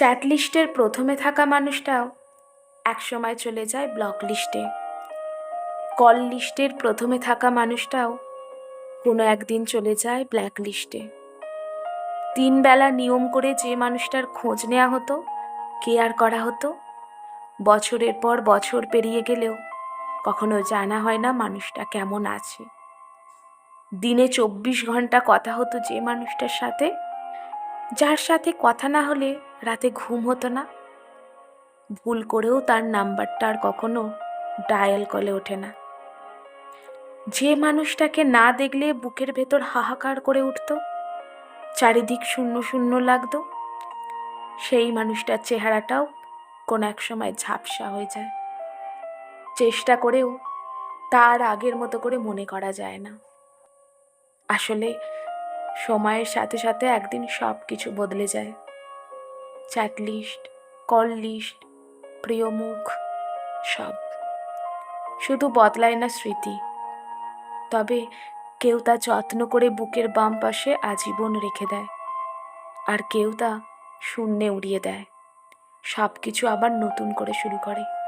Chat লিস্টের প্রথমে থাকা মানুষটাও একসময় চলে যায় ব্লক লিস্টে। কল লিস্টের প্রথমে থাকা মানুষটাও কোনো একদিন চলে যায় ব্ল্যাক লিস্টে। তিন বেলা নিয়ম করে যে মানুষটার খোঁজ নেওয়া হতো, কেয়ার করা হতো, বছরের পর বছর পেরিয়ে গেলেও কখনো জানা হয় না মানুষটা কেমন আছে। দিনে চব্বিশ ঘণ্টা কথা হতো যে মানুষটার সাথে যার সাথে কথা না হলে রাতে ঘুম হতো না। ভুল করেও তার নাম্বারটা আর কখনো ডায়াল কলে ওঠে না। যে মানুষটাকে না দেখলে বুকের ভেতর হাহাকার করে উঠতো, চারিদিক শূন্য শূন্য লাগতো, সেই মানুষটার চেহারাটাও কোনো এক সময় ঝাপসা হয়ে যায়। চেষ্টা করেও তার আগের মতো করে মনে করা যায় না। আসলে সময়ের সাথে সাথে একদিন সব কিছু বদলে যায়। চ্যাট লিস্ট, কল লিস্ট, প্রিয় মুখ, সব। শুধু বদলায় না স্মৃতি। তবে কেউ তা যত্ন করে বুকের বাম পাশে আজীবন রেখে দেয়। আর কেউ তা শূন্যে উড়িয়ে দেয়। সব কিছু আবার নতুন করে শুরু করে।